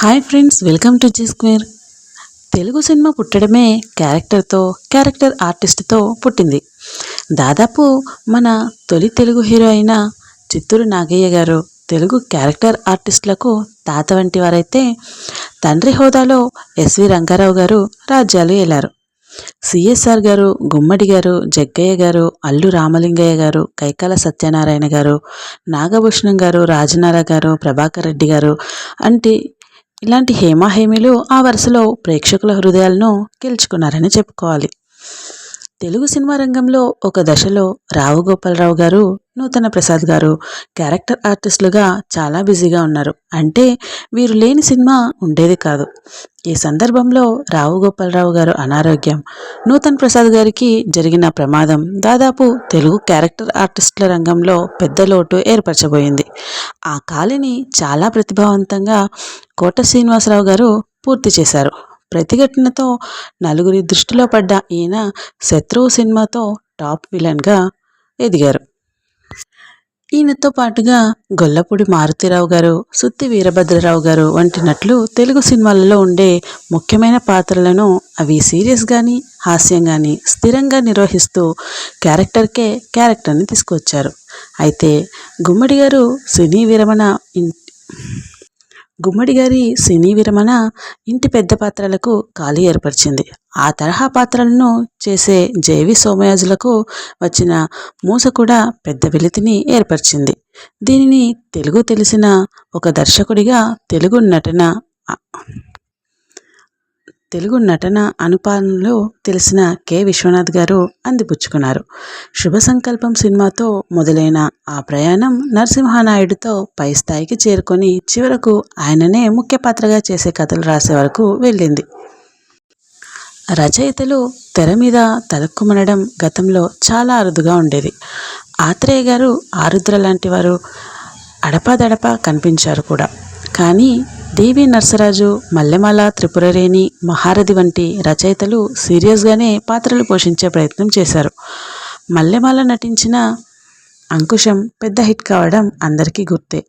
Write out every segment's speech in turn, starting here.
Hi friends welcome to Zee square Telugu cinema పుట్టడమే క్యారెక్టర్తో character ఆర్టిస్ట్తో పుట్టింది. దాదాపు మన తొలి తెలుగు హీరో అయిన చిత్తూరు నాగయ్య గారు తెలుగు క్యారెక్టర్ ఆర్టిస్టులకు తాత వంటి వారైతే తండ్రి హోదాలో ఎస్వి రంగారావు గారు రాజ్యాలు ఏలారు. సిఎస్ఆర్ గారు గుమ్మడి గారు జగ్గయ్య గారు అల్లు రామలింగయ్య గారు కైకాల సత్యనారాయణ గారు నాగభూషణం గారు రాజనారా గారు ప్రభాకర్ రెడ్డి గారు అంటే ఇలాంటి హేమాహేమీలు ఆ వరుసలో ప్రేక్షకుల హృదయాలను గెలుచుకున్నారని చెప్పుకోవాలి. తెలుగు సినిమా రంగంలో ఒక దశలో రావు గోపాలరావు గారు నూతన ప్రసాద్ గారు క్యారెక్టర్ ఆర్టిస్టులుగా చాలా బిజీగా ఉన్నారు. అంటే వీరు లేని సినిమా ఉండేది కాదు. ఈ సందర్భంలో రావు గోపాలరావు గారు అనారోగ్యం. నూతన్ ప్రసాద్ గారికి జరిగిన ప్రమాదం దాదాపు తెలుగు క్యారెక్టర్ ఆర్టిస్టుల రంగంలో పెద్ద లోటు ఏర్పరచబోయింది. ఆ ఖాళీని చాలా ప్రతిభావంతంగా కోట శ్రీనివాసరావు గారు పూర్తి చేశారు. ప్రతిఘటనతో నలుగురి దృష్టిలో పడ్డ ఈయన శత్రువు సినిమాతో టాప్ విలన్గా ఎదిగారు. ఈయనతో పాటుగా గొల్లపూడి మారుతిరావు గారు సుత్తి వీరభద్రరావు గారు వంటి నటులు తెలుగు సినిమాలలో ఉండే ముఖ్యమైన పాత్రలను అవి సీరియస్ కానీ హాస్యం కానీ స్థిరంగా నిర్వహిస్తూ క్యారెక్టర్కే క్యారెక్టర్ని తీసుకొచ్చారు అయితే గుమ్మడి గారు సినీ విరమణ గుమ్మడి గారి సినీ విరమణ ఇంటి పెద్ద పాత్రలకు ఖాళీ ఏర్పరిచింది. ఆ తరహా పాత్రలను చేసే జేవి సోమయాజులకు వచ్చిన మూస కూడా పెద్ద వెలితిని ఏర్పరిచింది. దీనిని తెలుగు తెలిసిన ఒక దర్శకుడిగా తెలుగు నటన తెలుగు నటన అనుపానంలో తెలిసిన కె. విశ్వనాథ్ గారు అందిపుచ్చుకున్నారు. శుభ సంకల్పం సినిమాతో మొదలైన ఆ ప్రయాణం నరసింహానాయుడుతో పై స్థాయికి చేరుకొని చివరకు ఆయననే ముఖ్య పాత్రగా చేసే కథలు రాసే వరకు వెళ్ళింది. రచయితలు తెర మీద తలక్కుమనడం గతంలో చాలా అరుదుగా ఉండేది. ఆత్రేయ గారు ఆరుద్ర లాంటి వారు అడపాదడపా కనిపించారు కూడా. కానీ డివి నర్సరాజు మల్లెమాల త్రిపురరేణి మహారథి వంటి రచయితలు సీరియస్గానే పాత్రలు పోషించే ప్రయత్నం చేశారు. మల్లెమాల నటించిన అంకుశం పెద్ద హిట్ కావడం అందరికీ గుర్తే.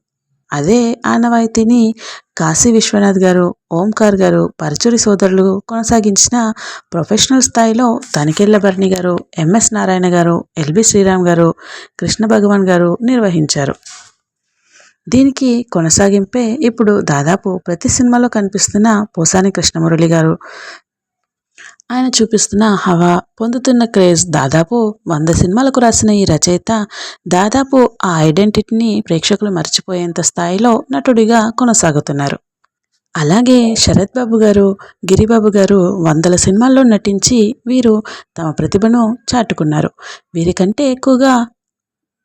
అదే ఆనవాయితీని కాశీ విశ్వనాథ్ గారు ఓంకార్ గారు పరచూరి సోదరులు కొనసాగించిన ప్రొఫెషనల్ స్థాయిలో తనికెళ్ళ భరణి గారు ఎంఎస్ నారాయణ గారు ఎల్బి శ్రీరామ్ గారు కృష్ణ భగవాన్ గారు నిర్వహించారు. దీనికి కొనసాగింపే ఇప్పుడు దాదాపు ప్రతి సినిమాలో కనిపిస్తున్న పోసాని కృష్ణమురళి గారు. ఆయన చూపిస్తున్న హవా పొందుతున్న క్రేజ్ దాదాపు వంద సినిమాలకు రాసిన ఈ రచయిత దాదాపు ఆ ఐడెంటిటీని ప్రేక్షకులు మర్చిపోయేంత స్థాయిలో నటుడిగా కొనసాగుతున్నారు. అలాగే శరత్ బాబు గారు గిరిబాబు గారు వందల సినిమాల్లో నటించి వీరు తమ ప్రతిభను చాటుకున్నారు. వీరికంటే ఎక్కువగా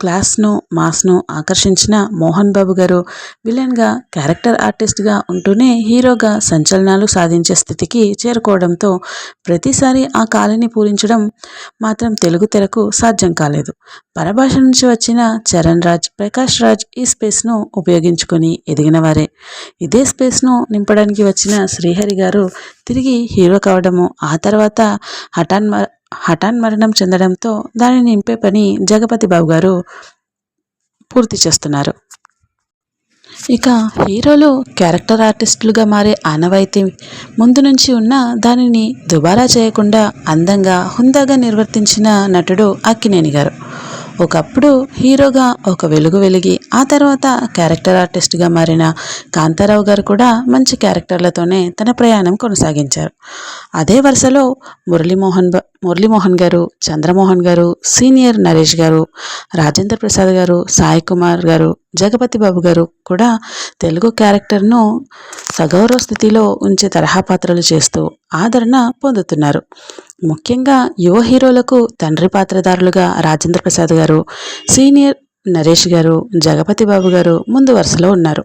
క్లాస్ను మాస్ను ఆకర్షించిన మోహన్ బాబు గారు విలన్గా క్యారెక్టర్ ఆర్టిస్ట్గా ఉంటూనే హీరోగా సంచలనాలు సాధించే స్థితికి చేరుకోవడంతో ప్రతిసారి ఆ కాలని పూరించడం మాత్రం తెలుగు తెరకు సాధ్యం కాలేదు. పరభాష నుంచి వచ్చిన చరణ్ రాజ్ ప్రకాష్ రాజ్ ఈ స్పేస్ను ఉపయోగించుకొని ఎదిగిన వారే. ఇదే స్పేస్ను నింపడానికి వచ్చిన శ్రీహరి గారు తిరిగి హీరో కావడము ఆ తర్వాత హఠాన్ హఠాన్ మరణం చెందడంతో దానిని నింపే పని జగపతి బాబు గారు పూర్తి చేస్తున్నారు. ఇక హీరోలు క్యారెక్టర్ ఆర్టిస్టులుగా మారే ఆనవాయితీ ముందు నుంచి ఉన్న దానిని దుబారా చేయకుండా అందంగా హుందాగా నిర్వర్తించిన నటుడు అక్కినేని గారు. ఒకప్పుడు హీరోగా ఒక వెలుగు వెలిగి ఆ తర్వాత క్యారెక్టర్ ఆర్టిస్ట్గా మారిన కాంతారావు గారు కూడా మంచి క్యారెక్టర్లతోనే తన ప్రయాణం కొనసాగించారు. అదే వరుసలో మురళీమోహన్ మురళీమోహన్ గారు చంద్రమోహన్ గారు సీనియర్ నరేష్ గారు రాజేంద్ర ప్రసాద్ గారు సాయి కుమార్ గారు జగపతి బాబు గారు కూడా తెలుగు క్యారెక్టర్ను సగౌరవ స్థితిలో ఉంచే తరహా పాత్రలు చేస్తూ ఆదరణ పొందుతున్నారు. ముఖ్యంగా యువ హీరోలకు తండ్రి పాత్రదారులుగా రాజేంద్ర ప్రసాద్ గారు సీనియర్ నరేష్ గారు జగపతి బాబు గారు ముందు వరుసలో ఉన్నారు.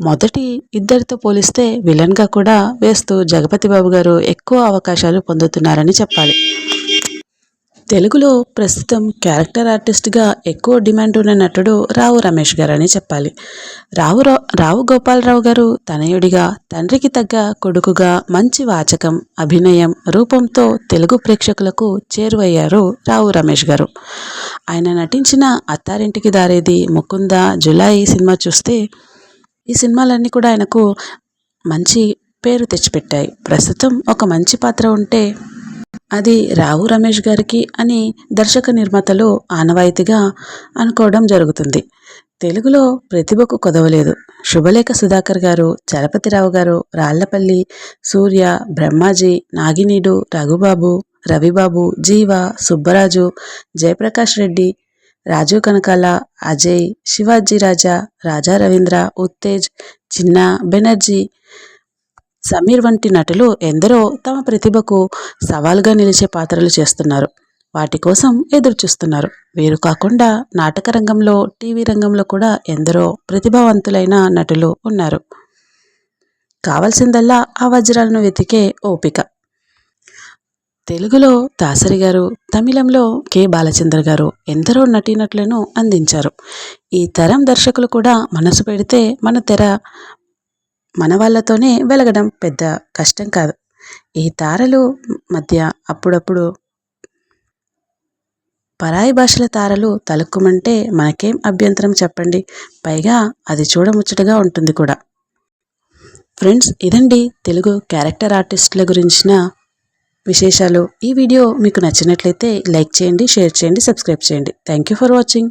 మొదటి ఇద్దరితో పోలిస్తే విలన్గా కూడా వేస్తూ జగపతి బాబు గారు ఎక్కువ అవకాశాలు పొందుతున్నారని చెప్పాలి. తెలుగులో ప్రస్తుతం క్యారెక్టర్ ఆర్టిస్ట్గా ఎక్కువ డిమాండ్ ఉన్న నటుడు రావు రమేష్ గారు అని చెప్పాలి. రావు రావు గోపాలరావు గారు తనయుడిగా తండ్రికి తగ్గ కొడుకుగా మంచి వాచకం అభినయం రూపంతో తెలుగు ప్రేక్షకులకు చేరువయ్యారు రావు రమేష్ గారు. ఆయన నటించిన అత్తారింటికి దారేది ముకుంద జులాయి సినిమా చూస్తే ఈ సినిమాలన్నీ కూడా ఆయనకు మంచి పేరు తెచ్చిపెట్టాయి. ప్రస్తుతం ఒక మంచి పాత్ర ఉంటే అది రావు రమేష్ గారికి అని దర్శక నిర్మాతలు ఆనవాయితీగా అనుకోవడం జరుగుతుంది. తెలుగులో ప్రతిభకు కొదవలేదు. శుభలేఖ సుధాకర్ గారు చలపతిరావు గారు రాళ్ళపల్లి సూర్య బ్రహ్మాజీ నాగినీడు రఘుబాబు రవిబాబు జీవ సుబ్బరాజు జయప్రకాష్ రెడ్డి రాజీవ్ కనకాల అజయ్ శివాజీ రాజా రాజా రవీంద్ర ఉత్తేజ్ చిన్న బెనర్జీ సమీర్ వంటి నటులు ఎందరో తమ ప్రతిభకు సవాల్గా నిలిచే పాత్రలు చేస్తున్నారు. వాటి కోసం ఎదురుచూస్తున్నారు వీరు కాకుండా నాటక రంగంలో టీవీ రంగంలో కూడా ఎందరో ప్రతిభావంతులైన నటులు ఉన్నారు. కావలసిందల్లా ఆ వజ్రాలను వెతికే ఓపిక. తెలుగులో దాసరి గారు తమిళంలో కె. బాలచంద్ర గారు ఎందరో నటీనటులను అందించారు. ఈ తరం దర్శకులు కూడా మనసు పెడితే మన తెర మన వాళ్ళతోనే వెలగడం పెద్ద కష్టం కాదు. ఈ తారలు మధ్య అప్పుడప్పుడు పరాయి భాషల తారలు తలుక్కుమంటే మనకేం అభ్యంతరం చెప్పండి. పైగా అది చూడముచ్చటగా ఉంటుంది కూడా. ఫ్రెండ్స్ ఇదండి తెలుగు క్యారెక్టర్ ఆర్టిస్టుల గురించిన విశేషాలు. ఈ వీడియో మీకు నచ్చినట్లయితే లైక్ చేయండి షేర్ చేయండి సబ్స్క్రైబ్ చేయండి. Thank you for watching.